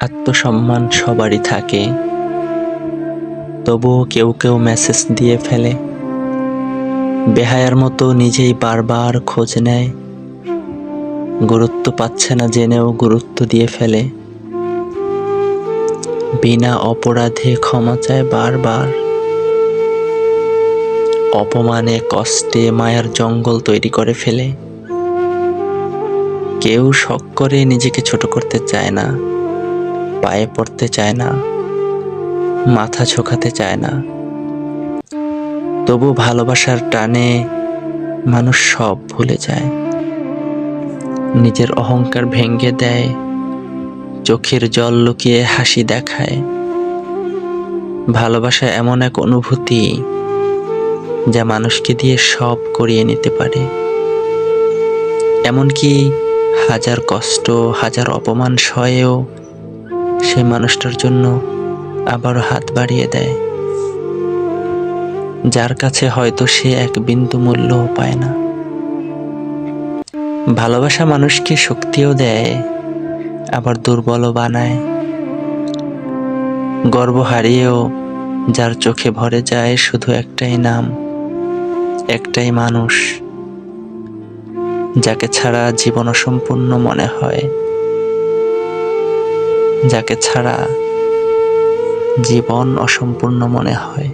আত্মসম্মান সবারই থাকে। তবুও কেউ কেউ মেসেজ দিয়ে ফেলে। বেহায়ার মতো নিজেই বারবার খোঁজ নেয়। গুরুত্ব পাচ্ছে না জেনেও গুরুত্ব দিয়ে ফেলে। বিনা অপরাধে ক্ষমা চায় বারবার। অপমানে, কষ্টে, মায়ার জঙ্গল তৈরি করে ফেলে। কেউ শখ করে নিজেকে ছোট করতে চায় না। পায়ে পড়তে চায় না, মাথা ঝোঁকাতে চায় না। তবু ভালোবাসার টানে মানুষ সব ভুলে যায়। নিজের অহংকার ভেঙে দেয়, চোখের জল লুকিয়ে হাসি দেখায়। ভালোবাসা এমন এক অনুভূতি যা মানুষকে দিয়ে সব করিয়ে নিতে পারে। এমনকি হাজার কষ্ট, হাজার অপমান সয়েও সে মানুষটার জন্য আবারও হাত বাড়িয়ে দেয়। যার কাছে হয়তো সে এক বিন্দু মূল্যও পায় না। ভালোবাসা মানুষকে শক্তিও দেয়, আবার দুর্বলও বানায়। গর্ব হারিয়েও যার চোখে ভরে যায় শুধু একটাই নাম, একটাই মানুষ, যাকে ছাড়া জীবন অসম্পূর্ণ মনে হয়। যাকে ছাড়া জীবন অসম্পূর্ণ মনে হয়।